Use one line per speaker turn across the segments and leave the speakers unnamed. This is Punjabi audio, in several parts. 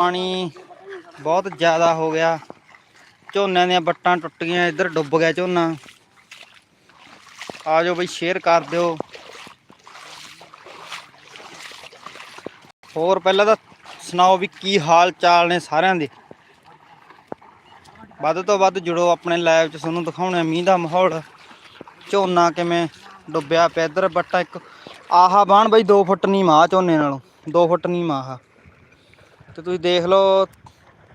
ਪਾਣੀ ਬਹੁਤ ਜ਼ਿਆਦਾ ਹੋ ਗਿਆ। ਝੋਨਿਆਂ ਦੀਆਂ ਬੱਟਾਂ ਟੁੱਟ ਗਈਆਂ ਇੱਧਰ ਡੁੱਬ ਗਿਆ ਝੋਨਾ। ਆ ਜਾਓ ਬਈ ਸ਼ੇਅਰ ਕਰ ਦਿਓ। ਹੋਰ ਪਹਿਲਾਂ ਤਾਂ ਸੁਣਾਓ ਵੀ ਕੀ ਹਾਲ ਚਾਲ ਨੇ ਸਾਰਿਆਂ ਦੇ? ਵੱਧ ਤੋਂ ਵੱਧ ਜੁੜੋ ਆਪਣੇ ਲਾਈਵ 'ਚ, ਤੁਹਾਨੂੰ ਦਿਖਾਉਣਾ ਮੀਂਹ ਦਾ ਮਾਹੌਲ। ਝੋਨਾ ਕਿਵੇਂ ਡੁੱਬਿਆ ਪਿਆ, ਇੱਧਰ ਬੱਟਾ ਇੱਕ, ਆਹਾ ਬਾਣ ਬਈ 2 ਫੁੱਟ ਨਹੀਂ ਮਾਹ ਝੋਨੇ ਨਾਲੋਂ 2 ਫੁੱਟ ਨਹੀਂ ਮਾਹ ਤੇ ਤੁਸੀਂ ਦੇਖ ਲਓ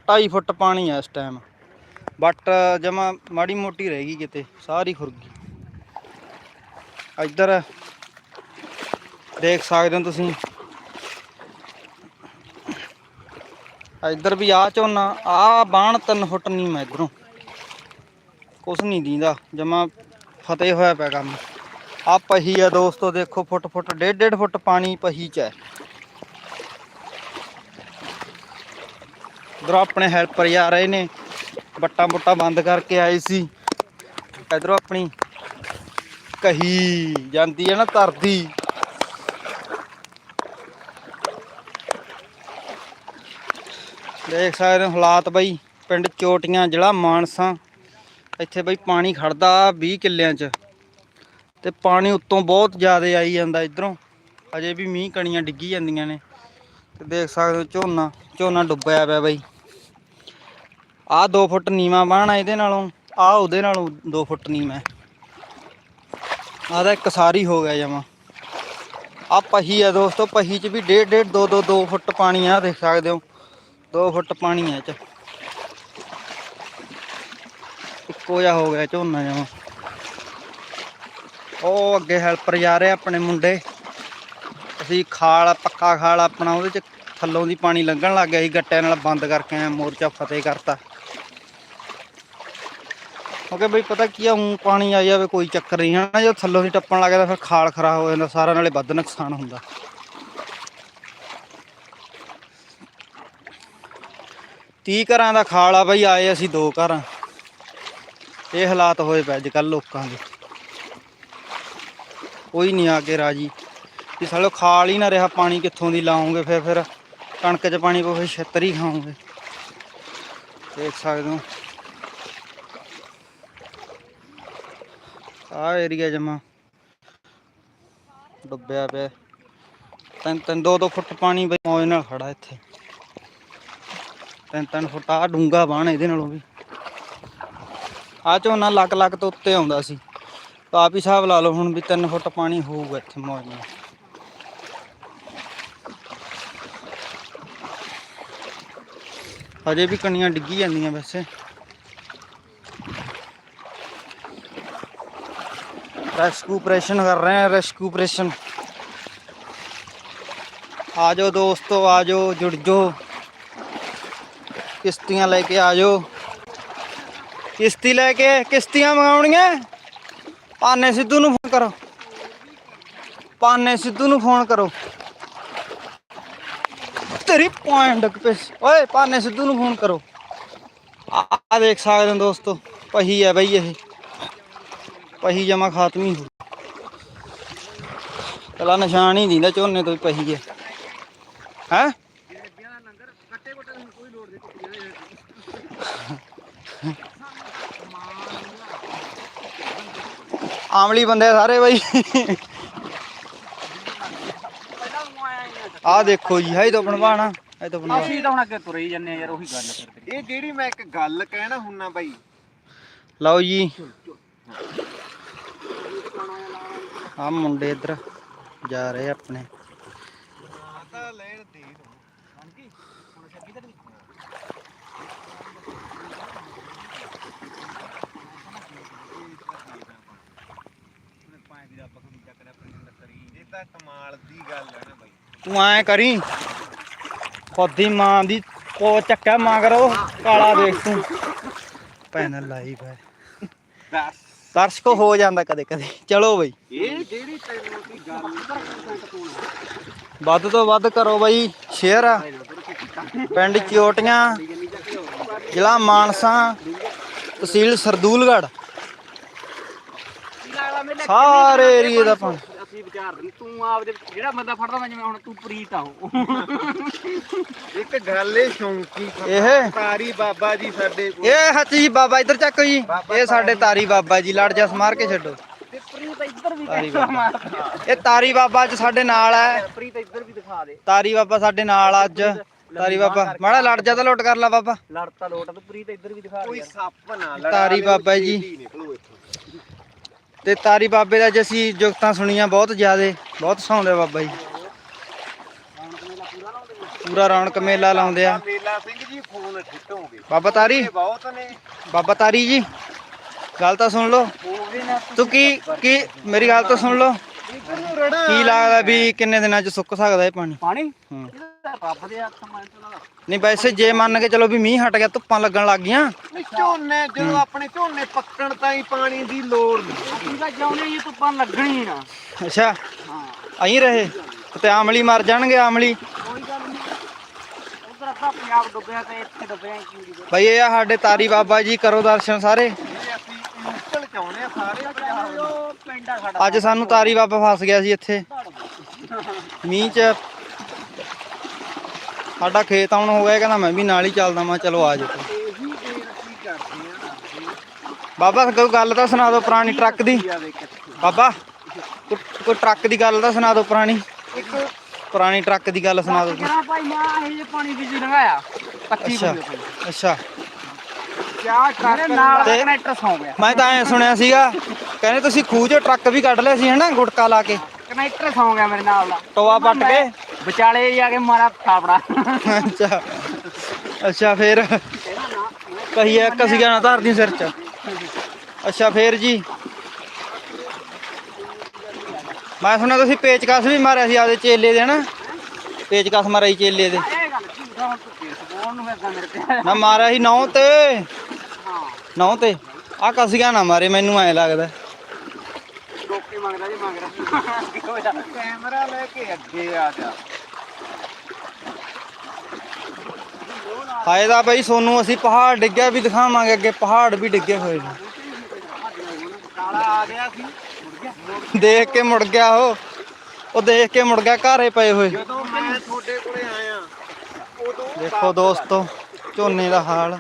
2.5 ਫੁੱਟ ਪਾਣੀ ਆ ਇਸ ਟਾਈਮ ਬਟ ਜਮਾ ਮਾੜੀ ਮੋਟੀ ਰਹਿ ਗਈ ਕਿਤੇ, ਸਾਰੀ ਖੁਰ ਗਈ। ਇੱਧਰ ਦੇਖ ਸਕਦੇ ਹੋ ਤੁਸੀਂ। ਇੱਧਰ ਵੀ ਆ ਝੋਨਾ ਆ ਬਾਣ 3 ਫੁੱਟ ਨਹੀਂ ਮੈਂ ਇਧਰੋਂ। ਕੁਛ ਨਹੀਂ ਦੀਂਦਾ, ਜਮਾ ਫਤਿਹ ਹੋਇਆ ਪਿਆ ਕੰਮ। ਆ ਪਹੀ ਆ ਦੋਸਤੋ, ਦੇਖੋ ਫੁੱਟ ਫੁੱਟ, ਡੇਢ ਡੇਢ ਫੁੱਟ ਪਾਣੀ ਪਹੀ ਚ ਹੈ। ਇਧਰੋਂ ਆਪਣੇ ਹੈਲਪਰ ਜਾ ਰਹੇ ਨੇ। ਬੱਟਾਂ ਬੁੱਟਾਂ ਬੰਦ ਕਰਕੇ ਆਏ ਸੀ। ਇਧਰੋਂ ਆਪਣੀ ਕਹੀ ਜਾਂਦੀ ਹੈ ਨਾ ਤਰਦੀ ਦੇਖ ਸਕਦੇ ਹੋ ਹਾਲਾਤ ਬਈ, ਪਿੰਡ ਚੋਟੀਆਂ, ਜ਼ਿਲ੍ਹਾ ਮਾਨਸਾ। ਇੱਥੇ ਬਈ ਪਾਣੀ ਖੜਦਾ 20 ਕਿੱਲਿਆਂ 'ਚ। ਤੇ ਪਾਣੀ ਉੱਤੋਂ ਬਹੁਤ ਜ਼ਿਆਦਾ ਆਈ ਜਾਂਦਾ ਇਧਰੋਂ। ਅਜੇ ਵੀ ਮੀਂਹ ਕਣੀਆਂ ਡਿੱਗੀ ਜਾਂਦੀਆਂ ਨੇ। ਤੇ ਦੇਖ ਸਕਦੇ ਹੋ ਝੋਨਾ ਝੋਨਾ ਡੁੱਬਿਆ ਪਿਆ ਬਈ। ਆਹ 2 ਫੁੱਟ ਨੀਵਾ ਬਾਣਾ ਇਹਦੇ ਨਾਲੋਂ ਆਹ ਉਹਦੇ ਨਾਲੋਂ 2 ਫੁੱਟ ਨੀਵਾ ਆਹ ਤਾਂ ਇੱਕ ਸਾਰੀ ਹੋ ਗਿਆ ਜਮਾ। ਆ ਪਹੀ ਆ ਦੋਸਤੋ, ਪਹੀ 'ਚ ਵੀ ਡੇਢ ਡੇਢ 2 2 2 ਫੁੱਟ ਪਾਣੀ ਆ ਦੇਖ ਸਕਦੇ ਹੋ 2 ਫੁੱਟ ਪਾਣੀ ਆ ਇਹ 'ਚ। ਇੱਕੋ ਜਿਹਾ ਹੋ ਗਿਆ ਝੋਨਾ ਜਮਾ। ਉਹ ਅੱਗੇ ਹੈਲਪਰ ਜਾ ਰਹੇ ਆਪਣੇ ਮੁੰਡੇ। ਅਸੀਂ ਖਾਲ ਪੱਕਾ ਖਾਲ ਆਪਣਾ, ਉਹਦੇ ਚ ਥੱਲੋਂ ਦੀ ਪਾਣੀ ਲੰਘਣ ਲੱਗ ਗਿਆ ਸੀ, ਗੱਟਿਆਂ ਨਾਲ ਬੰਦ ਕਰਕੇ ਆਏ ਮੋਰਚਾ ਫਤਿਹ ਕਰਤਾ। ਕਿਉਂਕਿ ਬਈ ਪਤਾ ਕੀ ਆ, ਹੁਣ ਪਾਣੀ ਆ ਜਾਵੇ, ਕੋਈ ਚੱਕਰ ਨਹੀਂ। ਹਨਾ, ਜੇ ਥੱਲੋਂ ਦੀ ਟੱਪਣ ਲੱਗ ਜਾਂਦਾ, ਫਿਰ ਖਾਲ ਖਰਾ ਹੋ ਜਾਂਦਾ ਸਾਰਾ ਨਾਲੇ ਵੱਧ ਨੁਕਸਾਨ ਹੁੰਦਾ। ਤੀਹ ਘਰਾਂ ਦਾ ਖਾਲ ਆ ਬਈ, ਆਏ ਅਸੀਂ ਦੋ ਘਰਾਂ। ਇਹ ਹਾਲਾਤ ਹੋਏ ਪਏ ਅੱਜ ਕੱਲ ਲੋਕਾਂ ਦੇ। ਕੋਈ ਨਹੀਂ ਆ ਕੇ ਰਾਜੀ। ਵੀ ਸਾਲੋ ਖਾਲ ਹੀ ਨਾ ਰਿਹਾ, ਪਾਣੀ ਕਿੱਥੋਂ ਦੀ ਲਾਉਂਗੇ ਫਿਰ ਫਿਰ ਕਣਕ 'ਚ ਪਾਣੀ ਪਵੇ ਛਿੱਤਰ ਹੀ ਖਾਓਗੇ। ਦੇਖ ਸਕਦੇ ਹੋ। ਆ ਏਰੀਆ ਜਮਾ। ਡੁੱਬਿਆ ਪਿਆ। ਤਿੰਨ ਤਿੰਨ, ਦੋ ਦੋ ਫੁੱਟ ਪਾਣੀ ਬਈ ਮੌਜ ਨਾਲ ਖੜਾ ਇੱਥੇ। ਤਿੰਨ ਤਿੰਨ ਫੁੱਟ ਆ ਡੂੰਗਾ ਬਾਣ ਇਹਦੇ ਨਾਲੋਂ ਵੀ। ਆ ਝੋਨਾ ਲੱਕ ਲੱਕ ਤੋਂ ਉੱਤੇ ਆਉਂਦਾ ਸੀ। ਆਪ ਹੀ ਹਿਸਾਬ ਲਾ ਲਓ ਹੁਣ ਵੀ 3 ਫੁੱਟ ਪਾਣੀ ਹੋਊਗਾ ਇੱਥੇ ਮੌਜ ਨਾਲ। ਹਜੇ ਵੀ ਕਣੀਆਂ ਡਿੱਗੀ ਜਾਂਦੀਆਂ ਵੈਸੇ। रेस्क्यू ऑपरेशन कर रहे हैं, रेस्क्यू ऑपरेशन। आ जाओ दोस्तों आ जाओ जुड़ जाओ किश्तियाँ लेके आ जाओ किश्ती लेके किश्तियाँ मंगाउनिया पाने सिद्धू ਨੂੰ करो। ਕਰੋ सिद्धू ਸਿੱਧੂ ਨੂੰ ਫੋਨ ਕਰੋ ਤੇਰੀ ਪੁਆਇੰਟ ਕਪੇਸ ਓਏ ਪਾਨੇ ਸਿੱਧੂ ਨੂੰ ਫੋਨ ਕਰੋ ਆ ਦੇਖ ਸਕਦੇ ਹੋ ਦੋਸਤੋ ਪਹੀ ਹੈ ਪਹੀ ਜਮਾ ਖਾਤਮੀ ਹੋ ਪਹਿਲਾਂ ਨਿਸ਼ਾਨ ਹੀ ਦਿੰਦਾ ਝੋਨੇ ਤੋਂ ਹੀ ਪਹੀ ਹੈ ਹੈ? ਆਮਲੀ ਬੰਦੇ ਸਾਰੇ ਬਾਈ। ਆ ਦੇਖੋ ਜੀ ਹੈ ਤਾਂ ਬਣਵਾਣਾ ਹੈ ਤਾਂ ਬਣਵਾ
ਅਸੀਂ ਤਾਂ ਹੁਣ ਅੱਗੇ ਤੁਰੇ ਹੀ ਜੰਨੇ ਯਾਰ ਉਹੀ ਗੱਲ ਕਰਦੇ
ਇਹ ਜਿਹੜੀ ਮੈਂ ਇੱਕ ਗੱਲ ਕਹਿਣਾ ਹੁੰਨਾ ਬਾਈ।
ਲਓ ਜੀ। ਆ ਮੁੰਡੇ ਇੱਧਰ ਜਾ ਰਹੇ ਆਪਣੇ।
ਤੂੰ
ਐ ਕਰੀ। ਖੁਦ ਮਾਂ ਦੀ ਕੋ ਚੱਕੇ ਮਾਂ ਕਰੋ ਕਾਲਾ ਦੇਖ ਤੂੰ। ਭੈਣ ਲਾਈਵ ਹੈ।
ਦੱਸ।
ਦਰਸ਼ਕ ਹੋ ਜਾਂਦਾ ਕਦੇ ਕਦੇ। ਚਲੋ ਬਈ।
ਇਹ ਜਿਹੜੀ ਤੈਨੂੰ ਦੀ ਗੱਲ
ਵੱਧ ਤੋਂ ਵੱਧ ਕਰੋ ਬਈ ਸ਼ੇਅਰ। ਪਿੰਡ ਚਿਓਟੀਆਂ ਜ਼ਿਲ੍ਹਾ ਮਾਨਸਾ ਤਹਿਸੀਲ ਸਰਦੂਲਗੜ੍ਹ। ਸਾਰੇ ਏਰੀਏ ਦਾ ਪਾਣੀ
ਝਾੜ ਦਿੰਦੇ ਤੂੰ ਆਪਦੇ ਜਿਹੜਾ ਬੰਦਾ ਫੜਦਾ ਮੈਂ ਜਿਵੇਂ ਹੁਣ ਤੂੰ ਪ੍ਰੀਤ ਆ ਉਹ।
ਇੱਕ ਗੱਲ ਏ ਸ਼ੌਂਕੀ
ਇਹ?
ਤਾਰੀ ਬਾਬਾ ਜੀ ਸਾਡੇ ਕੋਲ।
ਇਹ ਹੱਥ ਬਾਬਾ ਇੱਧਰ ਚੱਕੋ ਜੀ। ਇਹ ਸਾਡੇ ਤਾਰੀ। ਬਾਬਾ ਜੀ ਲੜ ਜਾ ਸਮਾਰ ਕੇ ਛੱਡੋ।
ਤੇ ਪ੍ਰੀਤ ਇੱਧਰ ਵੀ
ਇਹ ਤਾਰੀ ਬਾਬਾ ਅੱਜ ਸਾਡੇ ਨਾਲ ਹੈ
ਪ੍ਰੀਤ ਇੱਧਰ ਵੀ ਦਿਖਾ ਦੇ।
ਤਾਰੀ ਬਾਬਾ ਸਾਡੇ ਨਾਲ ਅੱਜ। ਤਾਰੀ ਬਾਬਾ ਮਾੜਾ ਲੜ ਜਾ ਤਾਂ ਲੁੱਟ ਕਰ ਲਾ ਬਾਬਾ।
ਲੜਤਾ ਲੋਟ ਤੂੰ ਪ੍ਰੀਤ ਇੱਧਰ ਵੀ ਦਿਖਾ
ਕੋਈ ਸੱਪ ਨਾ ਲੜਾ
ਤਾਰੀ ਬਾਬਾ ਜੀ। ਤੇ ਤਾਰੀ ਬਾਬੇ ਦਾ ਅੱਜ ਅਸੀਂ ਜੁਗਤਾਂ ਸੁਣੀਆਂ ਬਹੁਤ ਜ਼ਿਆਦੇ ਬਹੁਤ ਸੌਂਦੇ ਬਾਬਾ ਜੀ। ਪੂਰਾ ਰੌਣਕ ਮੇਲਾ ਲਾਉਂਦੇ ਆ।
ਮੇਲਾ ਸਿੰਘ ਜੀ ਫੋਨ ਠਿੱਟੋਗੇ
ਬਾਬਾ ਤਾਰੀ?
ਬਹੁਤ ਨੇ
ਬਾਬਾ ਤਾਰੀ ਜੀ ਗੱਲ ਤਾਂ ਸੁਣ ਲਓ। ਤੂੰ ਕੀ ਕੀ ਮੇਰੀ ਗੱਲ ਤਾਂ ਸੁਣ ਲਓ। ਕੀ ਲੱਗਦਾ ਵੀ ਕਿੰਨੇ ਦਿਨਾਂ ਚ ਸੁੱਕ ਸਕਦਾ ਇਹ ਪਾਣੀ?
ਪਾਣੀ?
ਹੂੰ
ਇਹਦਾ ਰੱਬ ਦੇ ਹੱਥ ਮੈਂ ਤਾਂ
ਨਹੀਂ ਵੈਸੇ ਜੇ ਮੰਨ ਕੇ ਚਲੋ ਵੀ ਮੀਂਹ ਹਟ ਗਿਆ ਧੁੱਪਾਂ ਲੱਗਣ ਲੱਗ ਗਈਆਂ।
ਨਹੀਂ, ਝੋਨੇ ਜਦੋਂ ਆਪਣੇ ਝੋਨੇ ਪੱਕਣ ਤਾਈਂ ਪਾਣੀ ਦੀ ਲੋੜ ਨਹੀਂ।
ਅਸੀਂ ਤਾਂ ਚਾਹੁੰਦੇ ਜੀ ਧੁੱਪਾਂ ਲੱਗਣੀ ਨਾ
ਅੱਛਾ
ਹਾਂ।
ਅਹੀਂ ਰਹੇ ਤੇ ਆਮਲੀ ਮਰ ਜਾਣਗੇ ਆਮਲੀ।
ਕੋਈ ਗੱਲ ਨਹੀਂ। ਉਧਰ ਅੱਧਾ ਪੰਜਾਬ ਡੁੱਬਿਆ ਤੇ ਇੱਥੇ ਡੁੱਬਿਆ ਕੀ ਦੀ
ਬਈ ਇਹ ਆ ਸਾਡੇ ਤਾਰੀ ਬਾਬਾ ਜੀ ਕਰੋ ਦਰਸ਼ਨ ਸਾਰੇ।
ਇਹ ਅਸੀਂ ਇਨਸਟਲ ਚਾਹੁੰਦੇ ਆ ਸਾਰੇ ਪੰਜਾਬ ਨੂੰ
ਉਹ ਪਿੰਡਾ ਸਾਡਾ
ਅੱਜ ਸਾਨੂੰ ਤਾਰੀ ਬਾਬਾ ਫਸ ਗਿਆ ਸੀ ਇੱਥੇ। ਮੀਂਹ ਚ ਸਾਡਾ ਖੇਤ ਆਉਣ ਹੋ ਗਿਆ ਕਹਿੰਦਾ ਮੈਂ ਵੀ ਨਾਲ ਹੀ ਚੱਲਦਾ ਮੈਂ ਚਲੋ ਆ ਜਾਓ।
ਇਹੀ ਬੇਨਤੀ ਕਰਦੇ ਆ
ਬਾਬਾ ਕੋਈ ਗੱਲ ਤਾਂ ਸੁਣਾ ਦਿਓ ਪੁਰਾਣੀ ਟਰੱਕ ਦੀ। ਬਾਬਾ ਕੋਈ ਕੋਈ ਟਰੱਕ ਦੀ ਗੱਲ ਤਾਂ ਸੁਣਾ ਦਿਓ ਪੁਰਾਣੀ।
ਇੱਕ
ਪੁਰਾਣੀ ਟਰੱਕ ਦੀ ਗੱਲ ਸੁਣਾ ਦਿਓ।
ਕਿਹੜਾ ਭਾਈ ਮੈਂ ਇਹ ਜੇ ਪਾਣੀ ਵਿੱਚ ਹੀ ਲੰਘਾਇਆ ਕੱਚੀ
ਅੱਛਾ
ਬੋਲੇ ਭਾਈ
ਅੱਛਾ।
ਕਿਆ
ਮੇਰੇ ਨਾਲ
ਤੇ-
ਕਨੈਕਟਰ ਸੌ ਗਿਆ।
ਮੈਂ ਤਾਂ ਐ ਸੁਣਿਆ ਸੀਗਾ ਕਹਿੰਦੇ ਤੁਸੀਂ ਖੂਹ ਚੋਂ ਟਰੱਕ ਵੀ ਕੱਢ ਲਿਆ ਸੀ ਹਨਾ ਗੁਟਕਾ ਲਾ ਕੇ?
ਕਨੈਕਟਰ ਸੌ ਗਿਆ ਮੇਰੇ ਨਾਲ ਦਾ।
ਟੋਆ ਪੱਟ ਕੇ?
ਵਿਚਾਲੇ ਜਾ ਕੇ ਮਾਰਾ ਥਾਪੜਾ
ਅੱਛਾ। ਅੱਛਾ ਫੇਰ? ਕਹੀਏ ਇੱਕ ਸੀਗਾ ਨਾ ਧਰਦੀ ਸਿਰ ਚ। ਅੱਛਾ ਫੇਰ ਜੀ? ਮੈਂ ਸੁਣਿਆ ਤੁਸੀਂ ਪੇਚਕਸ ਵੀ ਮਾਰਿਆ ਸੀ ਆਪਦੇ ਚੇਲੇ ਦੇ ਹਨਾ? ਪੇਚਕਸ ਮਾਰਿਆ ਸੀ ਚੇਲੇ ਦੇ।
ਨੂੰ
ਮਾਰਿਆ ਸੀ ਨੌ ਤੇ।
ਹਾਂ।
ਨੌ ਤੇ। ਆ ਕਸੀਗਾ ਨਾ ਮਾਰੇ ਮੈਨੂੰ ਐ ਲੱਗਦਾ।
ਰੋਕੀ ਮੰਗਦਾ ਜੀ ਮੰਗ ਰਿਹਾ
ਕੈਮਰਾ ਲੈ ਕੇ ਅੱਗੇ ਆ ਜਾ।
ਹਾਏ ਦਾ ਬਈ ਸੋਨੂੰ ਅਸੀਂ ਪਹਾੜ ਡਿੱਗਿਆ ਵੀ ਦਿਖਾਵਾਂਗੇ ਅੱਗੇ ਪਹਾੜ ਵੀ ਡਿੱਗੇ ਹੋਏ ਨੇ। ਦੇਖ ਕੇ ਮੁੜ ਗਿਆ ਉਹ ਉਹ ਦੇਖ ਕੇ ਮੁੜ ਗਿਆ ਘਰੇ ਪਏ ਹੋਏ।
ਜਦੋਂ ਮੈਂ ਤੁਹਾਡੇ ਕੋਲੇ ਆਇਆ ਉਦੋਂ
ਦੇਖੋ ਦੋਸਤੋ ਝੋਨੇ ਦਾ ਹਾਲ।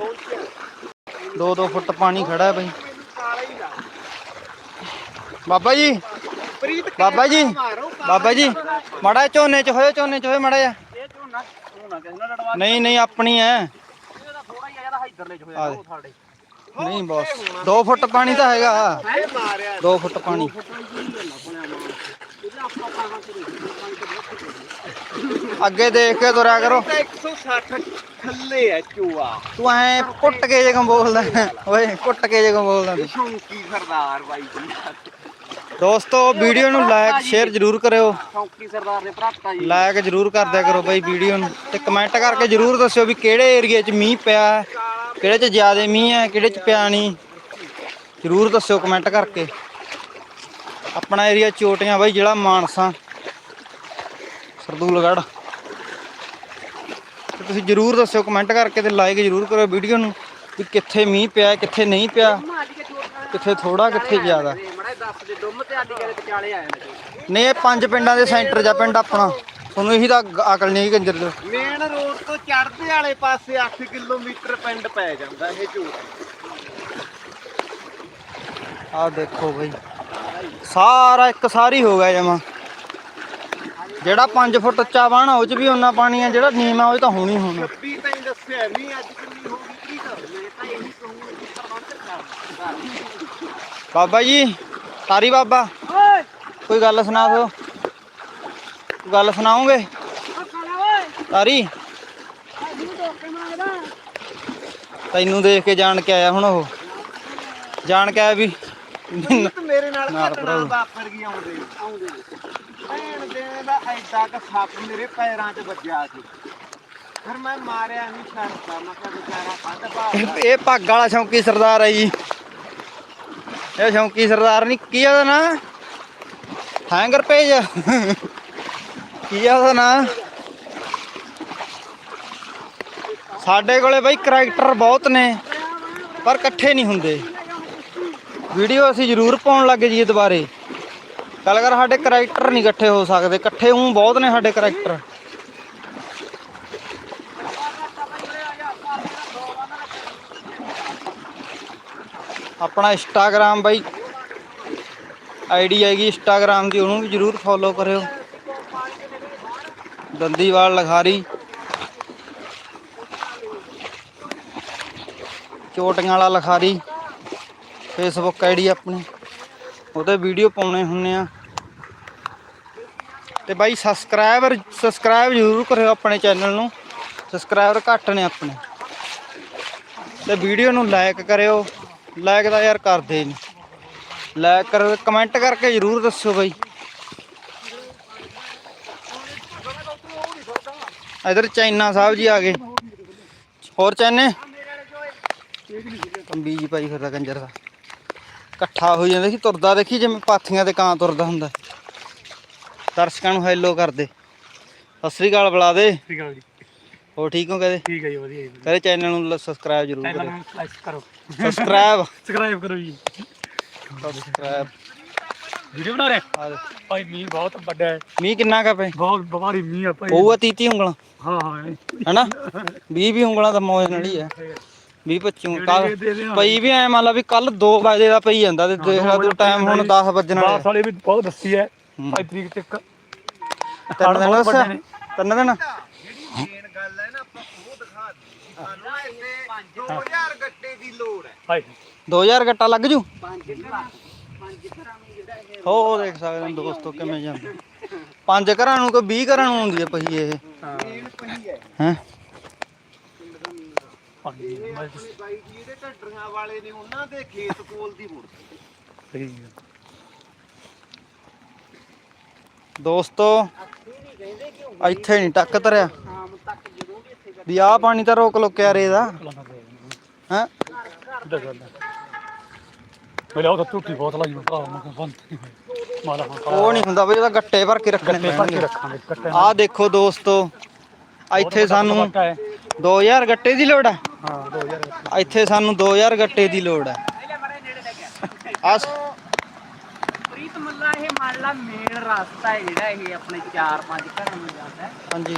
2-2 ਫੁੱਟ ਪਾਣੀ ਖੜਾ ਹੈ ਬਈ। ਬਾਬਾ ਜੀ ਬਾਬਾ ਜੀ ਬਾਬਾ ਜੀ ਮੜਾ ਝੋਨੇ ਚ ਹੋਇਓ ਝੋਨੇ ਚ ਹੋਇਓ ਮੜਾ ਜਾ
ਇਹ ਝੋਨਾ ਝੋਨਾ ਕਿਸੇ ਨਾਲ ਲੜਵਾ
ਨਹੀਂ ਨਹੀਂ ਆਪਣੀ ਐ
ਇਹਦਾ ਥੋੜਾ ਹੀ ਆ ਜਿਹੜਾ ਇਧਰਲੇ ਚ
ਆ
ਹੋਇਆ
ਦੇ।
ਉਹ ਸਾਡੇ
ਨਹੀਂ ਬਸ 2 ਫੁੱਟ ਪਾਣੀ ਤਾਂ ਹੈਗਾ
ਇਹ ਮਾਰਿਆ
2 ਫੁੱਟ ਪਾਣੀ ਅੱਗੇ ਦੇਖ ਕੇ ਤੁਰਿਆ ਕਰੋ
ਤਾਂ 160 ਥੱਲੇ ਆ ਚੂਆ
ਤੂੰ ਐ ਕੁੱਟ ਕੇ ਜੇ ਬੋਲਦਾ ਓਏ ਕੁੱਟ ਕੇ ਜੇ ਬੋਲਦਾ ਤੂੰ
ਸ਼ੌਂਕੀ ਸਰਦਾਰ ਬਾਈ ਜੀ
ਦੋਸਤੋ ਵੀਡੀਓ ਨੂੰ ਲਾਈਕ ਸ਼ੇਅਰ ਜਰੂਰ ਕਰਿਓ।
ਸ਼ੌਂਕੀ ਸਰਦਾਰ ਦੇ ਭਰਾਤਾ ਜੀ।
ਲਾਈਕ ਜਰੂਰ ਕਰਦਿਆ ਕਰੋ ਬਾਈ ਵੀਡੀਓ ਨੂੰ। ਤੇ ਕਮੈਂਟ ਕਰਕੇ ਜਰੂਰ ਦੱਸਿਓ ਵੀ ਕਿਹੜੇ ਏਰੀਏ 'ਚ ਮੀਂਹ ਪਿਆ ਹੈ, ਕਿਹੜੇ 'ਚ ਜ਼ਿਆਦਾ ਮੀਂਹ ਹੈ ਕਿਹੜੇ 'ਚ ਪਿਆ ਨਹੀਂ। ਜਰੂਰ ਦੱਸਿਓ ਕਮੈਂਟ ਕਰਕੇ। ਆਪਣਾ ਏਰੀਆ ਚੋਟੀਆਂ ਬਾਈ ਜਿਹੜਾ ਮਾਨਸਾ। ਸਰਦੂਲਗੜ੍ਹ। ਤੇ ਤੁਸੀਂ ਜਰੂਰ ਦੱਸਿਓ ਕਮੈਂਟ ਕਰਕੇ ਤੇ ਲਾਈਕ ਜਰੂਰ ਕਰੋ ਵੀਡੀਓ ਨੂੰ ਵੀ ਕਿੱਥੇ ਮੀਂਹ ਪਿਆ ਕਿੱਥੇ ਨਹੀਂ ਪਿਆ ਕਿੱਥੇ ਥੋੜਾ ਕਿੱਥੇ ਜ਼ਿਆਦਾ।
ਦੱਸ ਦੇ ਡੁੰਮ ਤੇ ਆਡੀ ਕੇ ਵਿਚਾਲੇ ਆਏ ਨੇ
ਇਹ ਪੰਜ ਪਿੰਡਾਂ ਦੇ ਸੈਂਟਰ ਜਾਂ ਪਿੰਡ ਆਪਣਾ। ਤੁਹਾਨੂੰ ਇਹੀ ਤਾਂ ਅਕਲ ਨਹੀਂ ਹੈਗੀ ਕੰਜਰ ਦੇ।
ਮੇਨ ਰੋਡ ਤੋਂ ਚੜ੍ਹਦੇ ਵਾਲੇ ਪਾਸੇ 8 ਕਿਲੋਮੀਟਰ ਪਿੰਡ ਪੈ ਜਾਂਦਾ ਇਹ ਝੂਠ।
ਆਹ ਦੇਖੋ ਬਈ। ਸਾਰਾ ਇੱਕ ਸਾਰੀ ਹੋ ਗਿਆ ਜਮਾ। ਜਿਹੜਾ 5 ਫੁੱਟ ਉੱਚਾ ਬਾਣਾ ਉਹ ਚ ਵੀ ਉਹਨਾਂ ਪਾਣੀ ਆ ਜਿਹੜਾ ਨੀਵਾਂ ਉਹ 'ਚ ਤਾਂ ਹੋਣੀ ਹੋਣਾ।
26 ਤਾਂ ਹੀ ਦੱਸਿਆ ਨਹੀਂ ਅੱਜ ਕਿੰਨੀ ਹੋ ਗਈ ਕੀ ਕਰ
ਮੈਂ ਤਾਂ ਇਹੀ ਕਹੂੰਗਾ ਕਿ ਸਰਬੰਧ ਕਰ।
ਬਾਬਾ ਜੀ ਤਾਰੀ ਬਾਬਾ।
ਓਏ।
ਕੋਈ ਗੱਲ ਸੁਣਾ ਕੋਈ ਗੱਲ
ਡੋਕੇ ਮੰਗਦਾ
ਤੈਨੂੰ ਦੇਖ ਕੇ ਜਾਣ ਕੇ ਆਇਆ ਹੁਣ ਉਹ। ਜਾਣ ਕੇ ਆਇਆ ਵੀ।
ਮੇਰੇ ਨਾਲ ਘਟਨਾ। ਵਾਪਰ ਗਈ ਆਉਂਦੇ ਆਉਂਦੇ ਭੈਣ ਦੇ ਦਾ ਐਡਾ ਕ ਸੱਪ ਮੇਰੇ ਪੈਰਾਂ 'ਚ ਵੱਜਿਆ ਸੀ। ਫਿਰ ਮੈਂ ਮਾਰਿਆ ਨਹੀਂ ਛੱਡਦਾ ਮੈਂ ਕਿਹਾ ਵਿਚਾਰਾ ਫੱਟ ਭਾਲਦਾ
ਇਹ ਪੱਗ ਵਾਲਾ ਸ਼ੌਂਕੀ ਸਰਦਾਰ ਹੈ ਜੀ। ਇਹ ਸ਼ੌਂਕੀ ਸਰਦਾਰ ਨਹੀਂ ਕੀ ਉਹਦਾ ਨਾਂ? Hanger page. ਕੀ ਆ ਉਹਦਾ ਨਾਂ? ਸਾਡੇ ਕੋਲੇ ਬਾਈ ਕਰੈਕਟਰ ਬਹੁਤ ਨੇ, ਪਰ ਇਕੱਠੇ ਨਹੀਂ ਹੁੰਦੇ। ਵੀਡੀਓ ਅਸੀਂ ਜ਼ਰੂਰ ਪਾਉਣ ਲੱਗੇ ਜੀ ਦੁਬਾਰੇ। ਗੱਲ ਕਰ, ਸਾਡੇ ਕਰੈਕਟਰ ਨਹੀਂ ਇਕੱਠੇ ਹੋ ਸਕਦੇ, ਇਕੱਠੇ ਹੂੰ ਬਹੁਤ ਨੇ ਸਾਡੇ ਕਰੈਕਟਰ। ਆਪਣਾ ਇੰਸਟਾਗ੍ਰਾਮ ਬਾਈ। ਆਈਡੀ ਹੈਗੀ ਇੰਸਟਾਗ੍ਰਾਮ ਦੀ, ਉਹਨੂੰ ਵੀ ਜਰੂਰ ਫੋਲੋ ਕਰਿਓ। ਦੰਦੀਵਾਲ ਲਖਾਰੀ। ਚੋਟੀਆਂ ਵਾਲਾ ਲਖਾਰੀ। ਫੇਸਬੁੱਕ ਆਈਡੀ ਆਪਣੀ। ਉਹਦੇ ਵੀਡੀਓ ਪਾਉਣੇ ਹੁੰਨੇ ਆ। ਤੇ ਬਾਈ ਸਬਸਕ੍ਰਾਈਬਰ ਸਬਸਕ੍ਰਾਈਬ ਜ਼ਰੂਰ ਕਰਿਓ ਆਪਣੇ ਚੈਨਲ ਨੂੰ। ਸਬਸਕ੍ਰਾਈਬਰ ਘੱਟ ਨੇ ਆਪਣੇ। ਤੇ ਵੀਡੀਓ ਨੂੰ ਲਾਈਕ ਕਰਿਓ। ਲਾਈਕ ਤਾਂ ਯਾਰ ਕਰਦੇ ਨਹੀਂ। ਲਾਈਕ ਕਰੋ ਕਮੈਂਟ ਕਰਕੇ ਜ਼ਰੂਰ ਦੱਸਿਓ ਬਾਈ। ਇਧਰ ਚਾਈਨਾ ਸਾਹਿਬ ਜੀ ਆ ਗਏ। ਹੋਰ ਚਾਈਨੇ ਕੰਬੀ ਜੀ ਭਾਈ ਫਿਰਦਾ ਕੰਜਰ ਦਾ। ਇਕੱਠਾ ਹੋ ਜਾਂਦਾ ਸੀ, ਤੁਰਦਾ ਦੇਖੀ ਜਿਵੇਂ ਪਾਥੀਆਂ ਤੇ ਕਾਂ ਤੁਰਦਾ ਹੁੰਦਾ। ਦਰਸ਼ਕਾਂ ਨੂੰ ਹੈਲੋ ਕਰਦੇ। ਸਤਿ ਸ੍ਰੀ ਅਕਾਲ ਬੁਲਾ ਦੇ।
ਠੀਕ ਹੈ ਜੀ।
ਹੋ ਠੀਕ ਹੋ ਕਹਦੇ
ਠੀਕ ਹੈ ਜੀ ਵਧੀਆ ਜੀ
ਕਹਦੇ ਚੈਨਲ ਨੂੰ ਸਬਸਕ੍ਰਾਈਬ ਜ਼ਰੂਰ
ਚੈਨਲ ਨੂੰ ਲਾਈਕ ਕਰੋ।
ਸਬਸਕ੍ਰਾਈਬ
ਸਬਸਕ੍ਰਾਈਬ ਕਰੋ ਜੀ।
ਸਬਸਕ੍ਰਾਈਬ
ਵੀਡੀਓ ਬਣਾ ਰਹੇ? ਭਾਈ ਮੀਂਹ ਬਹੁਤ ਵੱਡਾ ਹੈ।
ਮੀਂਹ ਕਿੰਨਾ ਕਾ ਪਏ
ਬਹੁਤ ਬਿਮਾਰੀ ਮੀਂਹ ਆ ਭਾਈ।
30 30 ਉਂਗਲਾਂ?
ਹਾਂ ਹਾਂ
ਹੈਨਾ? 20 20 ਉਂਗਲਾਂ ਤਾਂ ਮੌਜ ਨਾਲ ਹੀ ਹੈ। 20 25 ਕੱਲ ਪਈ ਵੀ ਐ ਮੰਨ ਲਾ ਵੀ ਕੱਲ 2 ਵਜੇ ਦਾ ਪਈ ਜਾਂਦਾ ਤੇ ਦੇਖ ਲਾ ਤੂੰ ਟਾਈਮ ਹੁਣ 10 ਵੱਜਣ ਵਾਲੇ
ਬਾਸ ਵਾਲੇ ਵੀ ਬਹੁਤ ਦੱਸੀ ਹੈ।
ਹੂੰ।
ਭਾਈ ਤਰੀਕ ਤੱਕ
ਤਿੰਨ ਦਿਨ। ਤਿੰਨ ਦਿਨ
ਜਿਹੜੀ ਮੇਨ ਗੱਲ ਹੈ ਨਾ ਆਪਾਂ ਉਹ ਦਿਖਾ ਦਿੱਤੀ ਸਾਨੂੰ ਨਾ ਇੱਥੇ 2000 ਗੱਟੇ ਦੀ ਲੋੜ ਹੈ।
ਭਾਈ
2000 ਗੱਟਾ ਲੱਗ ਜੂ?
ਪੰਜ ਘਰਾਂ ਪੰਜ ਘਰਾਂ ਨੂੰ ਜਿਹੜਾ ਇਹ
ਹੋ ਉਹ ਦੇਖ ਸਕਦੇ ਹੋ ਦੋਸਤੋ ਕਿਵੇਂ ਜਾਂਦਾ। ਪੰਜ ਘਰਾਂ ਨੂੰ ਕੋਈ 20 ਘਰਾਂ ਨੂੰ ਆਉਂਦੀ ਹੈ ਪਈ ਇਹ?
ਮੇਨ ਪਈ ਹੈ।
ਹੈ?
ਪੰਜ
ਆਪਣੇ ਬਾਈ ਜੀ ਜਿਹੜੇ ਢੱਡਰੀਆਂ ਵਾਲੇ ਨੇ ਉਹਨਾਂ ਦੇ ਖੇਤ ਕੋਲ ਦੀ ਮੁੜ
ਸਹੀ
ਦੋਸਤੋ ਇੱਥੇ ਨਹੀਂ ਟੱਕ ਤਰਿਆ
ਵੀ
ਆਹ ਪਾਣੀ ਤਾਂ ਰੋਕ ਲੋ ਕਿਆ ਰੇ ਦਾ। ਹੈ?
ਮੇਰਾ ਉਹ ਟੁੱਟੀ ਬਹੁਤ ਲਾਈ ਮਾਲਾ ਹਾਂ
ਉਹ ਨਹੀਂ ਹੁੰਦਾ ਬਈ ਉਹਦਾ ਗੱਟੇ ਭਰ ਕੇ ਰੱਖਣੇ ਪੈਣਗੇ। ਆਹ ਦੇਖੋ ਦੋਸਤੋ ਇੱਥੇ ਸਾਨੂੰ 2000 ਗੱਟੇ ਦੀ ਲੋੜ ਹੈ।
ਹਾਂ 2000
ਇੱਥੇ ਸਾਨੂੰ 2000 ਗੱਟੇ ਦੀ ਲੋੜ ਹੈ। ਆ
ਪ੍ਰੀਤ ਮੱਲਾ ਇਹ ਮੰਨ ਲਾ ਮੇਨ ਰਸਤਾ ਹੈ ਜਿਹੜਾ ਇਹ ਆਪਣੇ 4-5 ਘਰਾਂ ਨੂੰ ਜਾਂਦਾ ਹੈ।
ਹਾਂਜੀ।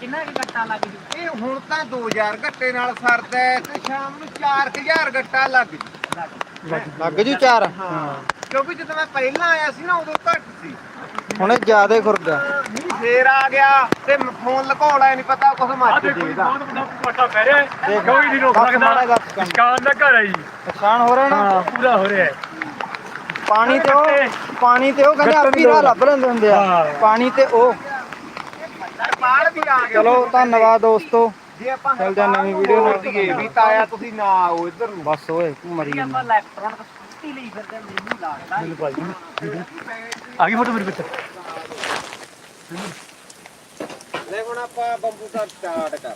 ਕਿੰਨਾ ਕੁ ਗੱਟਾ ਲੱਗ ਜੂ?
ਇਹ ਹੁਣ ਤਾਂ 2000 ਗੱਟੇ ਨਾਲ ਸਰਦਾ ਹੈ ਤੇ ਸ਼ਾਮ ਨੂੰ 4000 ਗੱਟਾ ਲੱਗ ਜੂ।
ਲੱਗ ਜੂ ਚਾਰ?
ਹਾਂ। ਕਿਉਂਕਿ ਜਦੋਂ ਮੈਂ ਪਹਿਲਾਂ ਆਇਆ ਸੀ ਨਾ ਉਦੋਂ ਘੱਟ ਸੀ।
ਹੁਣੇ ਜ਼ਿਆਦੇ ਖੁਰ ਗਿਆ
ਮੀਂਹ ਫੇਰ ਆ ਗਿਆ ਤੇ ਫੋਨ ਲਕੋੜਾ ਨਹੀਂ ਪਤਾ ਕੁਝ ਮੱਚ ਜੇਗਾ
ਬਹੁਤ ਵੱਡਾ ਪਟਾ ਪੈ ਰਿਹਾ ਹੈ। ਕੋਈ ਨਹੀਂ ਰੋਕ
ਬਸ ਮਾੜਾ
ਸਕਦਾ
ਜਿਹਾ ਕੰਮ।
ਸ਼ਿਕਾਰ ਦਾ ਘਰ ਹੈ ਜੀ।
ਨੁਕਸਾਨ ਹੋ ਰਿਹਾ ਨਾ?
ਹਾਂ ਪੂਰਾ ਹੋ ਰਿਹਾ ਹੈ।
ਪਾਣੀ ਤੇ ਉਹ ਪਾਣੀ ਤੇ ਉਹ ਕਹਿੰਦੇ ਆਪੀ ਰਾਹ। ਲੱਭ ਲੈਂਦੇ ਹੁੰਦੇ ਆ। ਪਾਣੀ ਤੇ ਉਹ
ਬਾੜ ਵੀ ਆ ਗਿਆ।
ਚਲੋ ਧੰਨਵਾਦ ਦੋਸਤੋ।
ਜੇ ਆਪਾਂ
ਚੱਲਦੇ ਹਾਂ ਨਵੀਂ ਵੀਡੀਓ ਨਾਲ।
ਦਈਏ ਵੀ ਤਾਇਆ ਤੁਸੀਂ ਨਾ ਆਓ ਇੱਧਰ ਨੂੰ।
ਬਸ ਓਏ ਮਰੀ
ਆਪਾਂ ਇਲੈਕਟ੍ਰੋਨਿਕ ਸਕੂਟੀ ਲਈ ਫਿਰਦੇ ਮੈਨੂੰ ਲੱਗਦਾ ਬਿਲ ਭਾਈ ਆ ਗਈ ਫੋਟੋ ਮੇਰੇ ਵਿੱਚ
ਲੈ ਹੁਣ ਆਪਾਂ ਬੰਬੂ ਦਾ ਸਟਾਰਟ ਕਰ।